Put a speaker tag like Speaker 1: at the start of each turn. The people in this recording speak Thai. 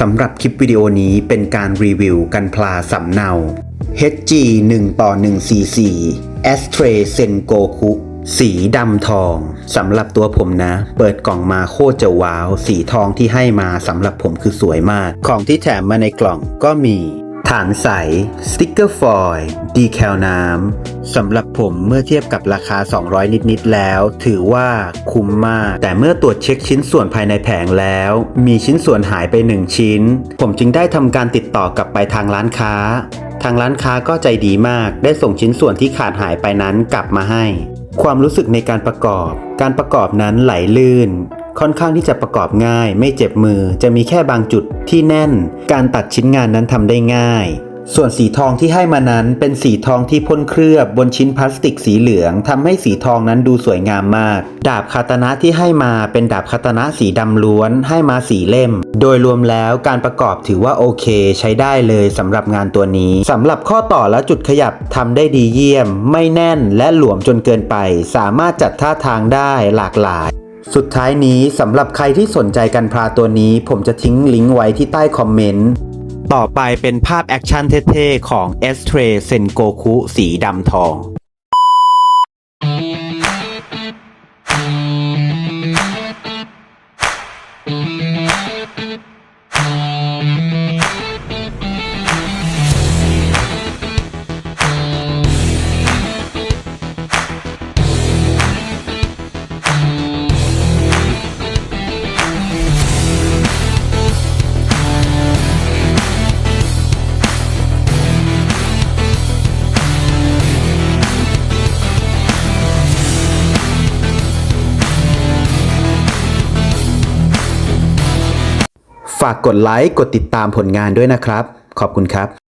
Speaker 1: สำหรับคลิปวิดีโอนี้เป็นการรีวิวกันพลาสำเนา HG 1ต่อ144 Astray Sengoku สีดำทองสำหรับตัวผมนะ เปิดกล่องมาโคตรจะว้าว สีทองที่ให้มาสำหรับผมคือสวยมาก ของที่แถมมาในกล่องก็มี ฐานใส สติกเกอร์ฟอยล์ดีแคลน้ำ สำหรับผมเมื่อเทียบกับราคา 200 นิด ๆ แล้ว ถือว่าคุ้มมาก แต่เมื่อตรวจเช็คชิ้นส่วนภายในแผงแล้ว มีชิ้นส่วนหายไป 1 ชิ้น ผมจึงได้ทำการติดต่อกลับไปทางร้านค้า ทางร้านค้าก็ใจดีมาก ได้ส่งชิ้นส่วนที่ขาดหายไปนั้นกลับมาให้ ความรู้สึกในการประกอบ การประกอบนั้นไหลลื่น ค่อนข้างที่จะประกอบง่าย ไม่เจ็บมือ จะมีแค่บางจุดที่แน่น การตัดชิ้นงานนั้นทำได้ง่ายส่วนสีทองที่ให้มานั้นเป็นสีทองที่พ่นเคลือบบนชิ้นพลาสติกสีเหลืองทำให้สีทองนั้นดูสวยงามมาก ดาบคาตานะที่ให้มาเป็นดาบคาตานะสีดำล้วนให้มาสีเล่ม โดยรวมแล้วการประกอบถือว่าโอเค ใช้ได้เลยสำหรับงานตัวนี้สำหรับข้อต่อและจุดขยับทำได้ดีเยี่ยม ไม่แน่นและหลวมจนเกินไป สามารถจัดท่าทางได้หลากหลาย สุดท้ายนี้สำหรับใครที่สนใจกันพลาตัวนี้ ผมจะทิ้งลิงก์ไว้ที่ใต้คอมเมนต์ ต่อไปเป็นภาพแอคชั่นเท่ๆ ของ s t r a y Sengoku สีดำทอง ฝากกดไลค์ กดติดตามผลงานด้วยนะครับ ขอบคุณครับ